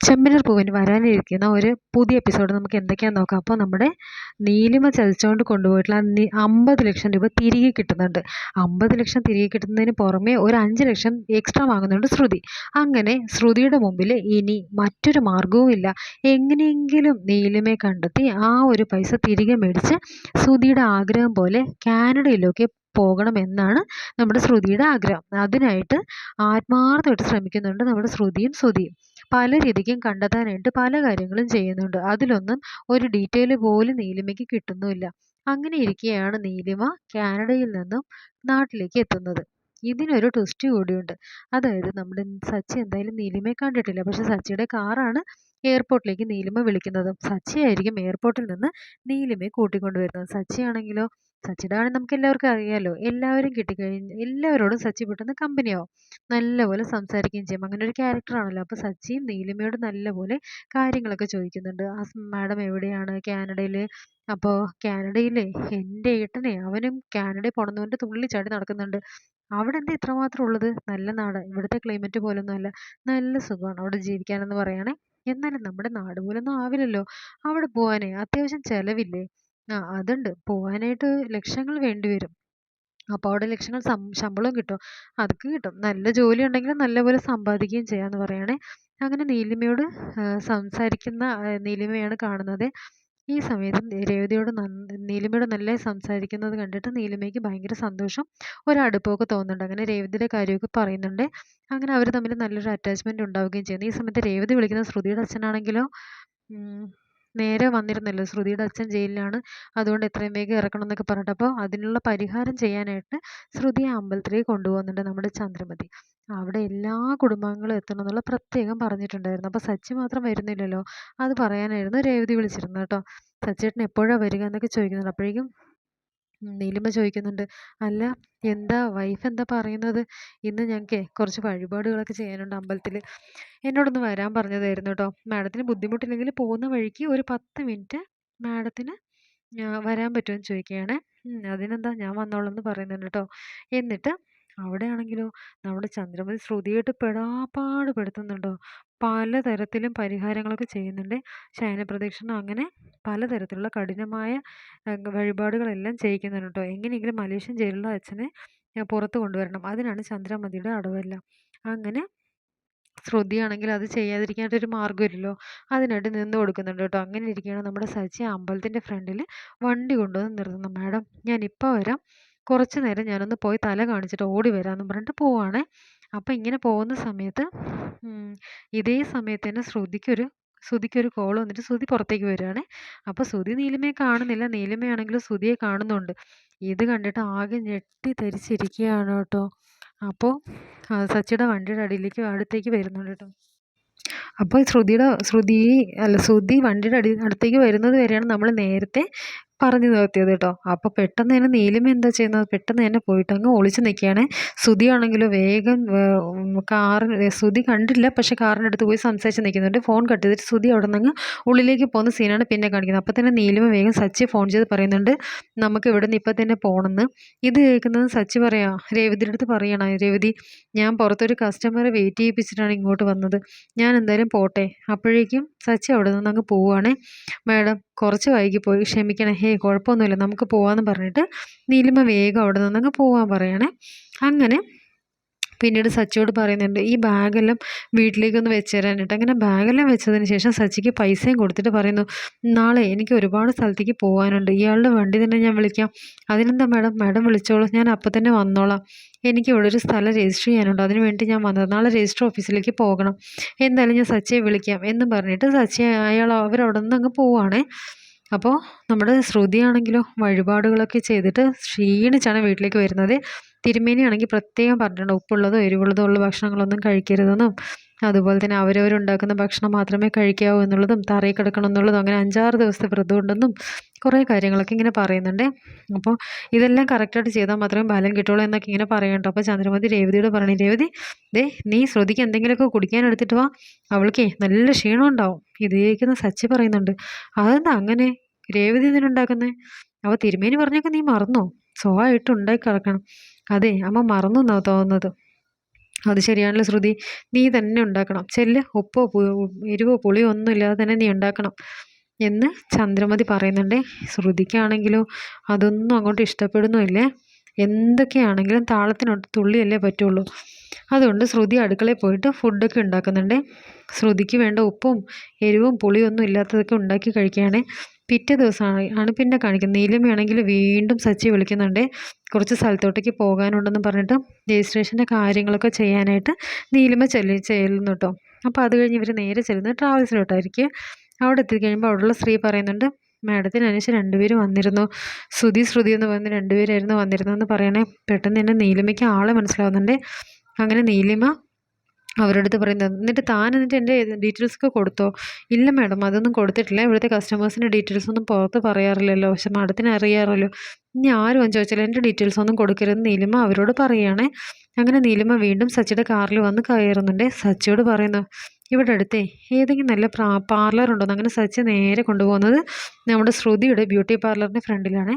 ചെമ്മനൂർ പൂവിന് വരാനിരിക്കുന്ന ഒരു പുതിയ എപ്പിസോഡ് നമുക്ക് എന്തൊക്കെയാണെന്ന് നോക്കാം. അപ്പോൾ നമ്മുടെ നീലിമ ചതിച്ചുകൊണ്ട് കൊണ്ടുപോയിട്ടുള്ള അമ്പത് ലക്ഷം രൂപ തിരികെ കിട്ടുന്നുണ്ട്. അമ്പത് ലക്ഷം തിരികെ കിട്ടുന്നതിന് പുറമെ ഒരു അഞ്ച് ലക്ഷം എക്സ്ട്രാ വാങ്ങുന്നുണ്ട് ശ്രുതി. അങ്ങനെ ശ്രുതിയുടെ മുമ്പിൽ ഇനി മറ്റൊരു മാർഗവും ഇല്ല. എങ്ങനെയെങ്കിലും നീലിമയെ കണ്ടെത്തി ആ ഒരു പൈസ തിരികെ മേടിച്ച് ശ്രുതിയുടെ ആഗ്രഹം പോലെ കാനഡയിലൊക്കെ പോകണമെന്നാണ് നമ്മുടെ ശ്രുതിയുടെ ആഗ്രഹം. അതിനായിട്ട് ആത്മാർത്ഥമായിട്ട് ശ്രമിക്കുന്നുണ്ട് നമ്മുടെ ശ്രുതിയും ശ്രുതിയും. പല രീതിക്കും കണ്ടെത്താനായിട്ട് പല കാര്യങ്ങളും ചെയ്യുന്നുണ്ട്. അതിലൊന്നും ഒരു ഡീറ്റെയിൽ പോലും നീലിമയ്ക്ക് കിട്ടുന്നുമില്ല. അങ്ങനെ ഇരിക്കെയാണ് നീലിമ കാനഡയിൽ നിന്നും നാട്ടിലേക്ക് എത്തുന്നത്. ഇതിനൊരു ട്വിസ്റ്റ് കൂടിയുണ്ട്. അതായത് നമ്മുടെ സച്ചി എന്തായാലും നീലിമയെ കണ്ടിട്ടില്ല. പക്ഷെ സച്ചിയുടെ കാറാണ് എയർപോർട്ടിലേക്ക് നീലിമ വിളിക്കുന്നത് സച്ചിയായിരിക്കും എയർപോർട്ടിൽ നിന്ന് നീലിമയെ കൂട്ടിക്കൊണ്ടുവരുന്നത്. സച്ചിയാണെങ്കിലോ? സച്ചിയുടെ ആണെങ്കിൽ നമുക്ക് എല്ലാവർക്കും അറിയാമല്ലോ എല്ലാവരും കിട്ടിക്കഴിഞ്ഞ് എല്ലാവരോടും സച്ചി പെട്ടെന്ന് കമ്പനിയാവും. നല്ലപോലെ സംസാരിക്കുകയും ചെയ്യും. അങ്ങനെ ഒരു ക്യാരക്ടറാണല്ലോ അപ്പോൾ സച്ചിയും നീലിമയോട് നല്ലപോലെ കാര്യങ്ങളൊക്കെ ചോദിക്കുന്നുണ്ട്. ആ മാഡം എവിടെയാണ്? കാനഡയിൽ അപ്പോൾ കാനഡയിലെ എന്റെ ഏട്ടനെ അവനും കാനഡയിൽ പോകണമെന്ന് തുള്ളി ചാടി നടക്കുന്നുണ്ട്. അവിടെ എന്താ ഇത്രമാത്രം ഉള്ളത്? നല്ല നാട്. ഇവിടുത്തെ ക്ലൈമറ്റ് പോലൊന്നും അല്ല നല്ല സുഖമാണ് അവിടെ ജീവിക്കാനെന്ന് പറയണേ എന്നാലും നമ്മുടെ നാട് പോലൊന്നും ആവില്ലല്ലോ. അവിടെ പോവാനേ അത്യാവശ്യം ചിലവില്ലേ? ആ അതുണ്ട്. പോവാനായിട്ട് ലക്ഷങ്ങൾ വേണ്ടി വരും. അപ്പോൾ അവിടെ ലക്ഷങ്ങൾ ശമ്പളവും കിട്ടും. അതൊക്കെ കിട്ടും. നല്ല ജോലി ഉണ്ടെങ്കിൽ നല്ലപോലെ സമ്പാദിക്കുകയും ചെയ്യാമെന്ന് പറയണേ. അങ്ങനെ നീലിമയോട് സംസാരിക്കുന്ന നീലിമയാണ് കാണുന്നത്. ഈ സമയത്ത് രേവതിയോട് നീലിമയോട് നല്ല സംസാരിക്കുന്നത് കണ്ടിട്ട് നീലിമയ്ക്ക് ഭയങ്കര സന്തോഷം ഒരടുപ്പമൊക്കെ തോന്നുന്നുണ്ട്. അങ്ങനെ രേവതിയുടെ കാര്യമൊക്കെ പറയുന്നുണ്ട്. അങ്ങനെ അവർ തമ്മിൽ നല്ലൊരു അറ്റാച്ച്മെന്റ് ഉണ്ടാവുകയും ചെയ്യുന്നു. ഈ സമയത്ത് രേവതി വിളിക്കുന്ന ശ്രുതിയുടെ അച്ഛനാണെങ്കിലോ നേരെ വന്നിരുന്നല്ലോ. ശ്രുതിയുടെ അച്ഛൻ ജയിലിലാണ്. അതുകൊണ്ട് എത്രയും വേഗം ഇറക്കണം എന്നൊക്കെ പറഞ്ഞിട്ട്. അപ്പോൾ അതിനുള്ള പരിഹാരം ചെയ്യാനായിട്ട് ശ്രുതിയെ അമ്പലത്തിലേക്ക് കൊണ്ടുപോകുന്നുണ്ട് നമ്മുടെ ചന്ദ്രമതി. അവിടെ എല്ലാ കുടുംബാംഗങ്ങളും എത്തണം എന്നുള്ള പ്രത്യേകം പറഞ്ഞിട്ടുണ്ടായിരുന്നു. അപ്പോൾ സച്ചി മാത്രം വരുന്നില്ലല്ലോ. അത് പറയാനായിരുന്നു രേവതി വിളിച്ചിരുന്നത് കേട്ടോ. സച്ചേട്ടൻ എപ്പോഴാണ് വരിക എന്നൊക്കെ ചോദിക്കുന്നുണ്ട്. അപ്പോഴേക്കും നീലിമ ചോദിക്കുന്നുണ്ട് അല്ല എന്താ വൈഫ് എന്താ പറയുന്നത്? ഇന്ന് ഞങ്ങൾക്ക് കുറച്ച് വഴിപാടുകളൊക്കെ ചെയ്യാനുണ്ട് അമ്പലത്തിൽ എന്നോടൊന്ന് വരാൻ പറഞ്ഞതായിരുന്നു കേട്ടോ. മാഡത്തിന് ബുദ്ധിമുട്ടില്ലെങ്കിൽ പോകുന്ന വഴിക്ക് ഒരു പത്ത് മിനിറ്റ് മാഡത്തിന് വരാൻ പറ്റുമെന്ന് ചോദിക്കുകയാണ്. അതിനെന്താ ഞാൻ വന്നോളാം എന്ന് പറയുന്നുണ്ട് കേട്ടോ. എന്നിട്ട് അവിടെയാണെങ്കിലോ നമ്മുടെ ചന്ദ്രമതി ശ്രുതിയായിട്ട് പെടാപ്പാട് പെടുത്തുന്നുണ്ടോ? പലതരത്തിലും പരിഹാരങ്ങളൊക്കെ ചെയ്യുന്നുണ്ട്. ശയനപ്രദക്ഷിണം അങ്ങനെ പലതരത്തിലുള്ള കഠിനമായ വഴിപാടുകളെല്ലാം ചെയ്യിക്കുന്നുണ്ട്? കേട്ടോ എങ്ങനെയെങ്കിലും മലേഷ്യൻ ജയിലുള്ള അച്ഛനെ പുറത്ത് കൊണ്ടുവരണം. അതിനാണ് ചന്ദ്രമതിയുടെ അടവല്ല. അങ്ങനെ ശ്രുതിയാണെങ്കിൽ അത് ചെയ്യാതിരിക്കാനായിട്ടൊരു മാർഗമില്ലല്ലോ. അതിനായിട്ട് നിന്ന് കൊടുക്കുന്നുണ്ട് കേട്ടോ. അങ്ങനെ ഇരിക്കുകയാണ് നമ്മുടെ സച്ചി അമ്പലത്തിന്റെ ഫ്രണ്ടിൽ വണ്ടി കൊണ്ടുവന്ന് നിർത്തുന്നു മാഡം ഞാൻ ഇപ്പോൾ വരാം. കുറച്ച് നേരം ഞാനൊന്ന് പോയി തല കാണിച്ചിട്ട് ഓടി വരാമെന്ന് പറഞ്ഞിട്ട് പോവാണേ. അപ്പോൾ ഇങ്ങനെ പോകുന്ന സമയത്ത് ഇതേ സമയത്ത് തന്നെ ശ്രുതിക്കൊരു ശ്രുതിക്കൊരു കോൾ വന്നിട്ട് ശ്രുതി പുറത്തേക്ക് വരികയാണ്. അപ്പോൾ ശ്രുതി നീലിമയെ കാണുന്നില്ല. നീലിമയാണെങ്കിലും ശ്രുതിയെ കാണുന്നുണ്ട്. ഇത് കണ്ടിട്ട് ആകെ ഞെട്ടി ധരിച്ചിരിക്കുകയാണ് കേട്ടോ. അപ്പോൾ സച്ചിയുടെ വണ്ടിയുടെ അടിയിലേക്ക് അടുത്തേക്ക് വരുന്നുണ്ട് കേട്ടോ. അപ്പോൾ ശ്രുതിയുടെ ശ്രുതി അല്ല ശ്രുതി വണ്ടിയുടെ അടി അടുത്തേക്ക് വരുന്നത് വരെയാണ് നമ്മൾ നേരത്തെ പറഞ്ഞു നിർത്തിയത് കേട്ടോ. അപ്പോൾ പെട്ടെന്ന് തന്നെ നീലിമ എന്താ ചെയ്യുന്നത് പെട്ടെന്ന് തന്നെ പോയിട്ട് അങ്ങ് ഒളിച്ച് നിൽക്കുകയാണ്. ശ്രുതിയാണെങ്കിലോ വേഗം കാറിന് ശ്രുതി കണ്ടില്ല പക്ഷേ കാറിന്റെ അടുത്ത് പോയി സംസാരിച്ച് നിൽക്കുന്നുണ്ട്. ഫോൺ കട്ട് ചെയ്തിട്ട് ശ്രുതി അവിടെ നിന്ന് ഉള്ളിലേക്ക് പോകുന്ന സീനാണ് പിന്നെ കാണിക്കുന്നത്. അപ്പോൾ തന്നെ നീലിമ വേഗം സച്ചി ഫോൺ ചെയ്ത് പറയുന്നുണ്ട് നമുക്ക് ഇവിടെ നിന്ന് ഇപ്പം തന്നെ പോകണമെന്ന് ഇത് കേൾക്കുന്നത് സച്ചി പറയാം രേവതിയുടെ അടുത്ത് പറയണം രേവതി ഞാൻ പുറത്തൊരു കസ്റ്റമറെ വെയിറ്റ് ചെയ്യിപ്പിച്ചിട്ടാണ് ഇങ്ങോട്ട് വന്നത്. ഞാൻ എന്തായാലും പോട്ടെ. അപ്പോഴേക്കും സച്ചി അവിടെ നിന്ന് അങ്ങ് പോവുകയാണേ. മാഡം കുറച്ച് വൈകിപ്പോയി ക്ഷമിക്കണേ. ഹേ കുഴപ്പമൊന്നുമില്ല. നമുക്ക് പോവാന്ന് പറഞ്ഞിട്ട് നീലിമ വേഗം അവിടെ നിന്നങ്ങ് പോവാൻ പറയണേ. അങ്ങനെ പിന്നീട് സച്ചിയോട് പറയുന്നുണ്ട് ഈ ബാഗെല്ലാം വീട്ടിലേക്കൊന്ന് വെച്ച് തരാനായിട്ട് അങ്ങനെ ബാഗെല്ലാം വെച്ചതിന് ശേഷം സച്ചിക്ക് പൈസയും കൊടുത്തിട്ട് പറയുന്നു നാളെ എനിക്ക് ഒരുപാട് സ്ഥലത്തേക്ക് പോകാനുണ്ട് ഇയാളുടെ വണ്ടി തന്നെ ഞാൻ വിളിക്കാം. അതിനെന്താ മാഡം? മാഡം വിളിച്ചോളൂ. ഞാൻ അപ്പം തന്നെ വന്നോളാം. എനിക്ക് ഇവിടെ ഒരു സ്ഥലം രജിസ്റ്റർ ചെയ്യാനുണ്ട്. അതിന് വേണ്ടി ഞാൻ വന്നത്. നാളെ രജിസ്റ്റർ ഓഫീസിലേക്ക് പോകണം. എന്തായാലും ഞാൻ സച്ചിയെ വിളിക്കാം. എന്ന് പറഞ്ഞിട്ട് സച്ചി അയാൾ അവരവിടെ നിന്ന് അങ്ങ് പോവുകയാണേ അപ്പോൾ നമ്മുടെ ശ്രുതിയാണെങ്കിലോ വഴിപാടുകളൊക്കെ ചെയ്തിട്ട് ക്ഷീണിച്ചാണ് വീട്ടിലേക്ക് വരുന്നത്. തിരുമേനിയാണെങ്കിൽ പ്രത്യേകം പറഞ്ഞിട്ടുണ്ട് ഉപ്പുള്ളതോ എരിവുള്ളതോ ഉള്ള ഭക്ഷണങ്ങളൊന്നും കഴിക്കരുതെന്നും. അതുപോലെ തന്നെ അവരവരുണ്ടാക്കുന്ന ഭക്ഷണം മാത്രമേ കഴിക്കാവൂ എന്നുള്ളതും തറയിൽ കിടക്കണം എന്നുള്ളതും അങ്ങനെ അഞ്ചാറ് ദിവസത്തെ വ്രതം ഉണ്ടെന്നും കുറേ കാര്യങ്ങളൊക്കെ ഇങ്ങനെ പറയുന്നുണ്ട്. അപ്പോൾ ഇതെല്ലാം കറക്റ്റായിട്ട് ചെയ്താൽ മാത്രമേ ബലം കിട്ടുള്ളൂ എന്നൊക്കെ ഇങ്ങനെ പറയണ്ടോ അപ്പോൾ ചന്ദ്രമതി രേവതിയോട് പറഞ്ഞു രേവതി ദേ നീ ശ്രുതിക്ക് എന്തെങ്കിലുമൊക്കെ കുടിക്കാൻ എടുത്തിട്ട് വാ. അവൾക്കേ നല്ല ക്ഷീണം ഉണ്ടാവും. ഇതേക്കുന്ന സച്ചി പറയുന്നുണ്ട്. അതെന്താ അങ്ങനെ? രേവതി ഇതിനുണ്ടാക്കുന്നത് അവ തിരുമേനി പറഞ്ഞൊക്കെ നീ മറന്നോ? സ്വഭാവമായിട്ട് ഉണ്ടാക്കി കിടക്കണം അതെ അമ്മ മറന്നു എന്നാണ് തോന്നുന്നത്. അത് ശരിയാണല്ലോ ശ്രുതി. നീ തന്നെ ഉണ്ടാക്കണം. ചെല്ല് ഉപ്പോ എരിവോ പുളിയോ ഒന്നും ഇല്ലാതെ തന്നെ നീ ഉണ്ടാക്കണം എന്ന് ചന്ദ്രമതി പറയുന്നുണ്ട്. ശ്രുതിക്കാണെങ്കിലോ അതൊന്നും അങ്ങോട്ട് ഇഷ്ടപ്പെടുന്നുമില്ലേ? എന്തൊക്കെയാണെങ്കിലും താളത്തിനൊട്ട് തുള്ളിയല്ലേ പറ്റുള്ളൂ. അതുകൊണ്ട് ശ്രുതി അടുക്കളയിൽ പോയിട്ട് ഫുഡൊക്കെ ഉണ്ടാക്കുന്നുണ്ട്. ശ്രുതിക്ക് വേണ്ട ഉപ്പും എരിവും പുളിയൊന്നും ഇല്ലാത്തതൊക്കെ ഉണ്ടാക്കി കഴിക്കുകയാണ്. പിറ്റേ ദിവസമാണ് ആണ് പിന്നെ കാണിക്കുന്നത്. നീലമയാണെങ്കിൽ വീണ്ടും സച്ചി വിളിക്കുന്നുണ്ട്. കുറച്ച് സ്ഥലത്തോട്ടേക്ക് പോകാനുണ്ടെന്ന് പറഞ്ഞിട്ട് രജിസ്ട്രേഷന്റെ കാര്യങ്ങളൊക്കെ ചെയ്യാനായിട്ട് നീലിമ ചെല്ലി ചെല്ലുന്നു കേട്ടോ അപ്പോൾ അത് കഴിഞ്ഞ് ഇവർ നേരെ ചെല്ലുന്നത് ട്രാവൽസിലോട്ടായിരിക്കും. അവിടെ എത്തിക്കഴിയുമ്പോൾ അവിടെയുള്ള സ്ത്രീ പറയുന്നുണ്ട് മാഡത്തിന് അനുസരിച്ച് രണ്ടുപേരും വന്നിരുന്നു. ശ്രുതി ശ്രുതി എന്ന് പറയുന്ന രണ്ടുപേരായിരുന്നു വന്നിരുന്നതെന്ന് പറയണേ. പെട്ടെന്ന് തന്നെ നീലിമയ്ക്ക് ആളെ മനസ്സിലാവുന്നുണ്ട്. അങ്ങനെ നീലിമ അവരുടെ അടുത്ത് പറയുന്നത് എന്നിട്ട് താൻ എന്നിട്ട് എന്റെ ഡീറ്റെയിൽസ് ഒക്കെ കൊടുത്തോ? ഇല്ല മാഡം അതൊന്നും കൊടുത്തിട്ടില്ല. ഇവിടുത്തെ കസ്റ്റമേഴ്സിന്റെ ഡീറ്റെയിൽസ് ഒന്നും പുറത്ത് പറയാറില്ലല്ലോ. പക്ഷെ മാഡത്തിന് അറിയാമല്ലോ ഇനി ആരും വന്ന് ചോദിച്ചാലും എന്റെ ഡീറ്റെയിൽസ് ഒന്നും കൊടുക്കരുത് നീലിമ അവരോട് പറയുകയാണേ അങ്ങനെ നീലിമ വീണ്ടും സച്ചിയുടെ കാറിൽ വന്ന് കയറുന്നുണ്ട്. സച്ചിയോട് പറയുന്നു ഇവിടെ അടുത്തേ ഏതെങ്കിലും നല്ല പ്രാ പാർലർ ഉണ്ടോ അങ്ങനെ സച്ചി നേരെ കൊണ്ടുപോകുന്നത് നമ്മുടെ ശ്രുതിയുടെ ബ്യൂട്ടി പാർലറിന്റെ ഫ്രണ്ടിലാണ്.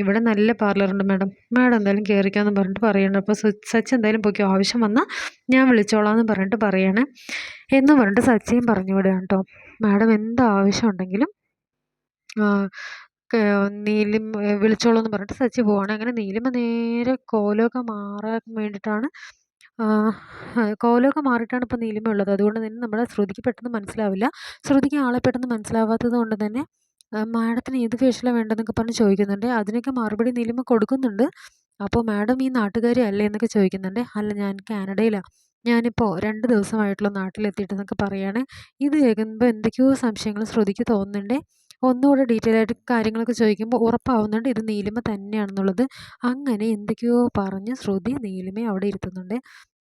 ഇവിടെ നല്ല പാർലറുണ്ട് മാഡം മാഡം എന്തായാലും കയറിക്കാമെന്ന് പറഞ്ഞിട്ട് പറയണം. അപ്പോൾ സച്ച് എന്തായാലും പോയിക്കോ. ആവശ്യം വന്നാൽ ഞാൻ വിളിച്ചോളാം പറഞ്ഞിട്ട് പറയണേ. എന്ന് പറഞ്ഞിട്ട് സച്ചിയും പറഞ്ഞു വിടുകയാണ് കേട്ടോ. മാഡം എന്ത് ആവശ്യം ഉണ്ടെങ്കിലും നീലിം വിളിച്ചോളൂ എന്ന് പറഞ്ഞിട്ട് സച്ചി പോവാണ്. അങ്ങനെ നീലിമ നേരെ കോലമൊക്കെ മാറാൻ വേണ്ടിയിട്ടാണ് കോലമൊക്കെ മാറിയിട്ടാണ് ഇപ്പോൾ നീലിമ ഉള്ളത്. അതുകൊണ്ട് തന്നെ നമ്മുടെ ശ്രുതിക്ക് പെട്ടെന്ന് മനസ്സിലാവില്ല. ശ്രുതിക്ക് ആളെ പെട്ടെന്ന് മനസ്സിലാവാത്തത് കൊണ്ട് തന്നെ മാഡത്തിന് ഏത് ഫേഷ്യലാണ് വേണ്ടതെന്നൊക്കെ പറഞ്ഞ് ചോദിക്കുന്നുണ്ട്. അതിനൊക്കെ മറുപടി നീലിമ കൊടുക്കുന്നുണ്ട്. അപ്പോൾ മാഡം ഈ നാട്ടുകാരി അല്ലേ എന്നൊക്കെ ചോദിക്കുന്നുണ്ട്. അല്ല ഞാൻ കാനഡയിലാണ് ഞാനിപ്പോൾ രണ്ട് ദിവസമായിട്ടുള്ള നാട്ടിലെത്തിയിട്ടെന്നൊക്കെ പറയുകയാണ് ഇത് കേൾക്കുമ്പോൾ എന്തൊക്കെയോ സംശയങ്ങൾ ശ്രുതിക്ക് തോന്നുന്നുണ്ട്. ഒന്നുകൂടെ ഡീറ്റെയിൽ ആയിട്ട് കാര്യങ്ങളൊക്കെ ചോദിക്കുമ്പോൾ ഉറപ്പാവുന്നുണ്ട് ഇത് നീലിമ തന്നെയാണെന്നുള്ളത്. അങ്ങനെ എന്തൊക്കെയോ പറഞ്ഞ് ശ്രുതി നീലിമയെ അവിടെ ഇരുത്തുന്നുണ്ട്.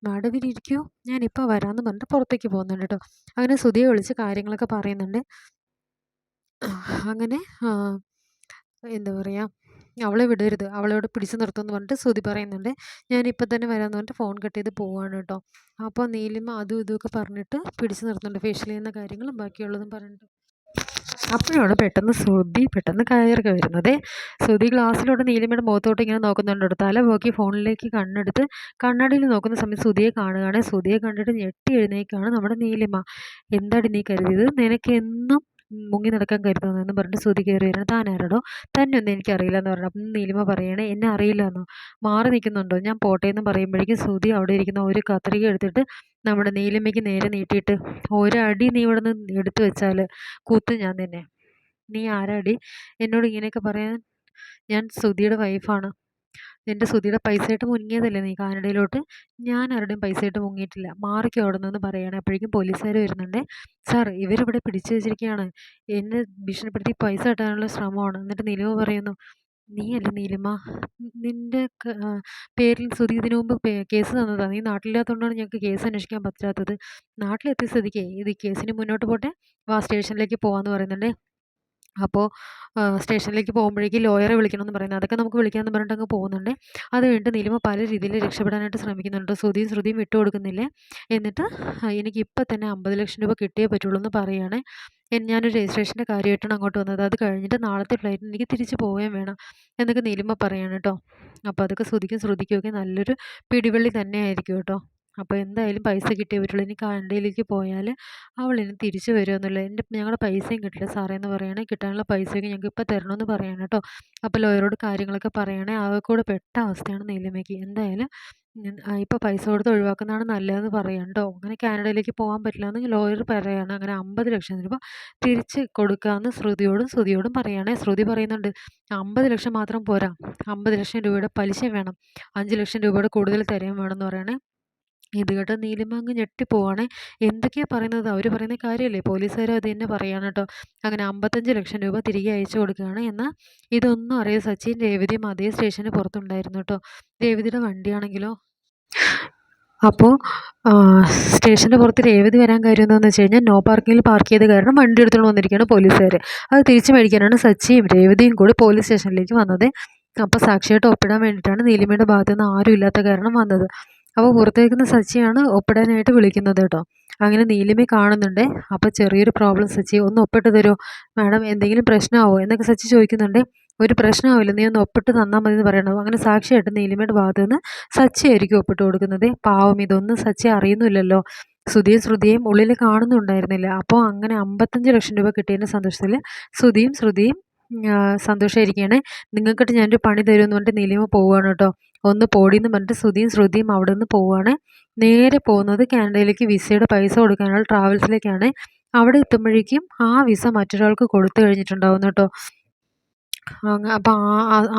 മാഡവിരിക്കൂ ഞാനിപ്പോൾ വരാമെന്ന് പറഞ്ഞിട്ട് പുറത്തേക്ക് പോകുന്നുണ്ട് കേട്ടോ അങ്ങനെ ശ്രുതിയെ വിളിച്ച് കാര്യങ്ങളൊക്കെ പറയുന്നുണ്ട്. അങ്ങനെ എന്താ പറയുക അവളെ വിടരുത്. അവളോട് പിടിച്ചു നിർത്തുമെന്ന് പറഞ്ഞിട്ട് ശ്രുതി പറയുന്നുണ്ട്. ഞാനിപ്പോൾ തന്നെ വരാമെന്ന് പറഞ്ഞിട്ട് ഫോൺ കട്ട് ചെയ്ത് പോവാണ് കേട്ടോ. അപ്പോൾ നീലിമ അതും ഇതുമൊക്കെ പറഞ്ഞിട്ട് പിടിച്ചു നിർത്തുന്നുണ്ട് ഫേഷ്യൽ ചെയ്യുന്ന കാര്യങ്ങളും ബാക്കിയുള്ളതും പറഞ്ഞിട്ട്. അപ്പോഴാണ് പെട്ടെന്ന് ശ്രുതി പെട്ടെന്ന് കയറൊക്കെ വരുന്നത്. ശ്രുതി ഗ്ലാസ്സിലൂടെ നീലിമയുടെ മുഖത്തോട്ട് ഇങ്ങനെ നോക്കുന്നുണ്ട്. തല പോക്കി ഫോണിലേക്ക് കണ്ണെടുത്ത് കണ്ണാടിയിൽ നോക്കുന്ന സമയത്ത് ശ്രുതിയെ കാണുകയാണ്. ശ്രുതിയെ കണ്ടിട്ട് ഞെട്ടി എഴുന്നേക്കാണ് നമ്മുടെ നീലിമ. എന്താടി നീ കരുതിയത്? നിനക്ക് എന്നും മുങ്ങി നടക്കാൻ കരുതുന്നതെന്ന് പറഞ്ഞിട്ട് ശ്രുതി കയറി വരുന്നത് താൻ ആരോടോ തന്നെ ഒന്നും എനിക്കറിയില്ല എന്ന് പറഞ്ഞു. അപ്പം നീലിമ പറയണേ എന്നെ അറിയില്ല എന്നോ. മാറി നിൽക്കുന്നുണ്ടോ? ഞാൻ പോട്ടെ എന്ന് പറയുമ്പോഴേക്കും ശ്രുതി അവിടെ ഇരിക്കുന്ന ഒരു കത്രിക എടുത്തിട്ട് നമ്മുടെ നീലിമയ്ക്ക് നേരെ നീട്ടിയിട്ട് ഒരടി നീ ഇവിടെ നിന്ന് എടുത്തു വെച്ചാൽ കൂത്ത് ഞാൻ തന്നെ. നീ ആരാടി? എന്നോട് ഇങ്ങനെയൊക്കെ പറയാൻ ഞാൻ ശ്രുതിയുടെ വൈഫാണ് എന്റെ സുധിയുടെ പൈസയായിട്ട് മുങ്ങിയതല്ലേ നീ കാനഡയിലോട്ട്? ഞാൻ ആരുടെയും പൈസയായിട്ട് മുങ്ങിയിട്ടില്ല. മാറിക്കോ അവിടെ നിന്ന് പറയുകയാണ് അപ്പോഴേക്കും പോലീസുകാർ വരുന്നുണ്ട്. സാർ ഇവരിവിടെ പിടിച്ചു വെച്ചിരിക്കുകയാണ്. എന്നെ ഭീഷണിപ്പെടുത്തി പൈസ കിട്ടാനുള്ള ശ്രമമാണ്. എന്നിട്ട് നിലവ് പറയുന്നു നീ അല്ല നീലിമ നിന്റെ പേരിൽ സുധി ഇതിനു മുമ്പ് കേസ് തന്നതാണ് നീ നാട്ടിലില്ലാത്തതുകൊണ്ടാണ് ഞങ്ങൾക്ക് കേസ് അന്വേഷിക്കാൻ പറ്റാത്തത്. നാട്ടിലെത്തിയ സ്ഥിതിക്ക് ഇത് കേസിന് മുന്നോട്ട് പോട്ടെ. വാ സ്റ്റേഷനിലേക്ക് പോകാമെന്ന് പറയുന്നുണ്ട്. അപ്പോൾ സ്റ്റേഷനിലേക്ക് പോകുമ്പോഴേക്കും ലോയറെ വിളിക്കണമെന്ന് പറയുന്നത്. അതൊക്കെ നമുക്ക് വിളിക്കാമെന്ന് പറഞ്ഞിട്ട് അങ്ങ് പോകുന്നുണ്ട്. അത് കഴിഞ്ഞിട്ട് നീലിമ പല രീതിയിൽ രക്ഷപ്പെടാനായിട്ട് ശ്രമിക്കുന്നുണ്ട്. ശ്രുതിയും ശ്രുതിയും വിട്ടു കൊടുക്കുന്നില്ലേ. എന്നിട്ട് എനിക്ക് ഇപ്പം തന്നെ അമ്പത് ലക്ഷം രൂപ കിട്ടിയേ പറ്റുള്ളൂ എന്ന് പറയുകയാണ് ഞാനൊരു രജിസ്ട്രേഷന്റെ കാര്യമായിട്ടാണ് അങ്ങോട്ട് വന്നത്. അത് കഴിഞ്ഞിട്ട് നാളത്തെ ഫ്ലൈറ്റിന് എനിക്ക് തിരിച്ച് പോവുകയും വേണം എന്നൊക്കെ നീലിമ പറയാണ് കേട്ടോ. അപ്പോൾ അതൊക്കെ ശ്രുതിക്കും ശ്രുതിക്കുമൊക്കെ നല്ലൊരു പിടിവള്ളി തന്നെ ആയിരിക്കും കേട്ടോ. അപ്പോൾ എന്തായാലും പൈസ കിട്ടിയവരുള്ളൂ ഇനി കാനഡയിലേക്ക് പോയാൽ അവൾ ഇനി തിരിച്ച് വരുമെന്നില്ല എന്റെ ഞങ്ങളുടെ പൈസയും കിട്ടില്ല സാറേ എന്ന് പറയുകയാണെങ്കിൽ കിട്ടാനുള്ള പൈസയൊക്കെ ഞങ്ങൾക്ക് ഇപ്പോൾ തരണമെന്ന് പറയണം കേട്ടോ അപ്പോൾ ലോയറോട് കാര്യങ്ങളൊക്കെ പറയണേ ആകെ കൂടെ പെട്ട അവസ്ഥയാണ് നീലിമയ്ക്ക് എന്തായാലും ഇപ്പോൾ പൈസ കൊടുത്ത് ഒഴിവാക്കുന്നതാണ് നല്ലതെന്ന് പറയണം കേട്ടോ അങ്ങനെ കാനഡയിലേക്ക് പോകാൻ പറ്റില്ല എന്ന് ലോയർ പറയുകയാണ് അങ്ങനെ അമ്പത് ലക്ഷം രൂപ തിരിച്ച് കൊടുക്കാമെന്ന് ശ്രുതിയോടും ശ്രുതിയോടും പറയുകയാണെ ശ്രുതി പറയുന്നുണ്ട് അമ്പത് ലക്ഷം മാത്രം പോരാ. അമ്പത് ലക്ഷം രൂപയുടെ പലിശ വേണം. അഞ്ച് ലക്ഷം രൂപയുടെ കൂടുതൽ തരാൻ വേണമെന്ന് പറയണേ. ഇത് കേട്ട് നീലിമ അങ്ങ് ഞെട്ടിപ്പോവാണ് എന്തൊക്കെയാണ് പറയുന്നത്? അവർ പറയുന്ന കാര്യമല്ലേ പോലീസുകാർ അത് തന്നെ പറയുകയാണ് കേട്ടോ. അങ്ങനെ അമ്പത്തഞ്ച് ലക്ഷം രൂപ തിരികെ അയച്ചു കൊടുക്കുകയാണ് എന്നാൽ ഇതൊന്നും അറിയാതെ സച്ചിൻ രേവതിയും അതേ സ്റ്റേഷന് പുറത്തുണ്ടായിരുന്നു കേട്ടോ. രേവതിയുടെ വണ്ടിയാണെങ്കിലോ? അപ്പോൾ സ്റ്റേഷന്റെ പുറത്ത് രേവതി വരാൻ കാര്യം എന്താണെന്ന് വെച്ച് കഴിഞ്ഞാൽ നോ പാർക്കിങ്ങിൽ പാർക്ക് ചെയ്ത കാരണം വണ്ടി എടുത്തുകൊണ്ട് വന്നിരിക്കുകയാണ് പോലീസുകാർ അത് തിരിച്ചു മേടിക്കാനാണ് സച്ചിയും രേവതിയും കൂടി പോലീസ് സ്റ്റേഷനിലേക്ക് വന്നത്. അപ്പോൾ സാക്ഷിയായിട്ട് ഒപ്പിടാൻ വേണ്ടിയിട്ടാണ് നീലിമയുടെ ഭാഗത്തു നിന്ന് ആരും ഇല്ലാത്ത കാരണം വന്നത്. അപ്പോൾ പുറത്തേക്കുന്ന സച്ചിയാണ് ഒപ്പിടാനായിട്ട് വിളിക്കുന്നത് കേട്ടോ. അങ്ങനെ നീലിമേ കാണുന്നുണ്ട്. അപ്പോൾ ചെറിയൊരു പ്രോബ്ലം സച്ചി ഒന്ന് ഒപ്പിട്ട് തരുമോ? മാഡം എന്തെങ്കിലും പ്രശ്നമാവോ? എന്നൊക്കെ സച്ചി ചോദിക്കുന്നുണ്ട്. ഒരു പ്രശ്നമാവില്ല നീ ഒന്ന് ഒപ്പിട്ട് തന്നാൽ മതി എന്ന് പറയണം? അങ്ങനെ സാക്ഷിയായിട്ട് നീലിമയുടെ ഭാഗത്ത് നിന്ന് സച്ചിയായിരിക്കും ഒപ്പിട്ട് കൊടുക്കുന്നത്. പാവം ഇതൊന്നും സച്ചി അറിയുന്നില്ലല്ലോ. സുധിയും ശ്രുതിയും ഉള്ളിൽ കാണുന്നുണ്ടായിരുന്നില്ല. അപ്പോൾ അങ്ങനെ അമ്പത്തഞ്ച് ലക്ഷം രൂപ കിട്ടിയതിന്റെ സന്തോഷത്തിൽ ശ്രുതിയും ശ്രുതിയും സന്തോഷമായിരിക്കുകയാണ് നിങ്ങൾക്കിട്ട് ഞാനൊരു പണി തരുമെന്ന് പറഞ്ഞിട്ട് നീലിമ പോവുകയാണ് കേട്ടോ. ഒന്ന് പോടിയെന്ന് പറഞ്ഞിട്ട് ശ്രുതിയും ശ്രുതിയും അവിടെ നിന്ന് പോവുകയാണ് നേരെ പോകുന്നത് കാനഡയിലേക്ക് വിസയുടെ പൈസ കൊടുക്കാനുള്ള ട്രാവൽസിലേക്കാണ്. അവിടെ എത്തുമ്പോഴേക്കും ആ വിസ മറ്റൊരാൾക്ക് കൊടുത്തു കഴിഞ്ഞിട്ടുണ്ടാവും കേട്ടോ. അപ്പോൾ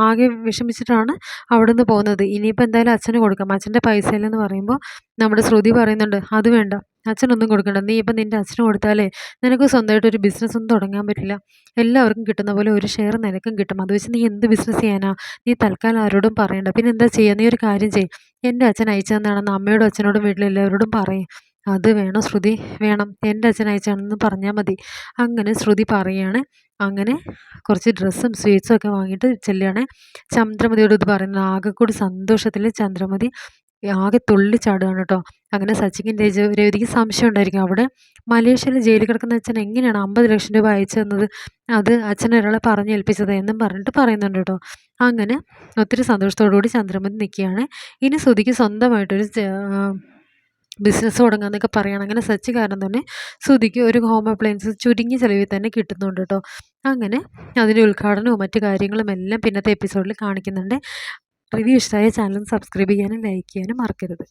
ആകെ വിഷമിച്ചിട്ടാണ് അവിടെ നിന്ന് പോകുന്നത്. ഇനിയിപ്പോൾ എന്തായാലും അച്ഛന് കൊടുക്കാം. അച്ഛന്റെ പൈസയിലെന്ന് പറയുമ്പോൾ നമ്മുടെ ശ്രുതി പറയുന്നുണ്ട് അത് വേണ്ട. അച്ഛനൊന്നും കൊടുക്കണ്ട. നീ ഇപ്പം നിന്റെ അച്ഛന് കൊടുത്താലേ നിനക്ക് സ്വന്തമായിട്ട് ഒരു ബിസിനസ് ഒന്നും തുടങ്ങാൻ പറ്റില്ല. എല്ലാവർക്കും കിട്ടുന്ന പോലെ ഒരു ഷെയർ നിനക്കും കിട്ടും. അത് വെച്ച് നീ എന്ത് ബിസിനസ് ചെയ്യാനാ? നീ തൽക്കാലം ആരോടും പറയണ്ട. പിന്നെ എന്താ ചെയ്യുക നീ ഒരു കാര്യം ചെയ്യും. എന്റെ അച്ഛൻ അയച്ചു തന്നാണെന്ന് അമ്മയോടും അച്ഛനോടും വീട്ടിലെല്ലാവരോടും പറയും. അത് വേണം ശ്രുതി. വേണം. എന്റെ അച്ഛൻ അയച്ചാണെന്ന് പറഞ്ഞാൽ മതി. അങ്ങനെ ശ്രുതി പറയുകയാണ് അങ്ങനെ കുറച്ച് ഡ്രസ്സും സ്വീറ്റ്സും ഒക്കെ വാങ്ങിയിട്ട് ചെല്ലുകയാണ്. ചന്ദ്രമതിയോട് ഇത് പറയുന്നത്. ആകെക്കൂടി കൂടി സന്തോഷത്തിൽ ചന്ദ്രമതി ആകെ തുള്ളിച്ചാടുകയാണ് കേട്ടോ. അങ്ങനെ സച്ചിന്റെ രേവതിക്ക് സംശയം ഉണ്ടായിരിക്കും. അവിടെ മലേഷ്യയിൽ ജയിലിൽ കിടക്കുന്ന അച്ഛൻ എങ്ങനെയാണ് അമ്പത് ലക്ഷം രൂപ അയച്ചു തന്നത്? അത് അച്ഛൻ ഒരാളെ പറഞ്ഞ് ഏൽപ്പിച്ചത് എന്നും പറഞ്ഞിട്ട് പറയുന്നുണ്ട് കേട്ടോ. അങ്ങനെ ഒത്തിരി സന്തോഷത്തോടു കൂടി ചന്ദ്രമതി നിൽക്കുകയാണ്. ഇനി ശ്രുതിക്ക് സ്വന്തമായിട്ടൊരു ബിസിനസ് തുടങ്ങാമെന്നൊക്കെ പറയുകയാണ്. അങ്ങനെ സച്ച് കാരണം തന്നെ ശ്രുതിക്ക് ഒരു ഹോം അപ്ലയൻസ് ചുരുങ്ങിയ ചിലവിൽ തന്നെ കിട്ടുന്നുണ്ട് കേട്ടോ. അങ്ങനെ അതിന്റെ ഉദ്ഘാടനവും മറ്റു കാര്യങ്ങളും എല്ലാം പിന്നത്തെ എപ്പിസോഡിൽ കാണിക്കുന്നുണ്ട്. റിവ്യൂ ഇഷ്ടമായ ചാനൽ സബ്സ്ക്രൈബ് ചെയ്യാനും ലൈക്ക് ചെയ്യാനും മറക്കരുത്.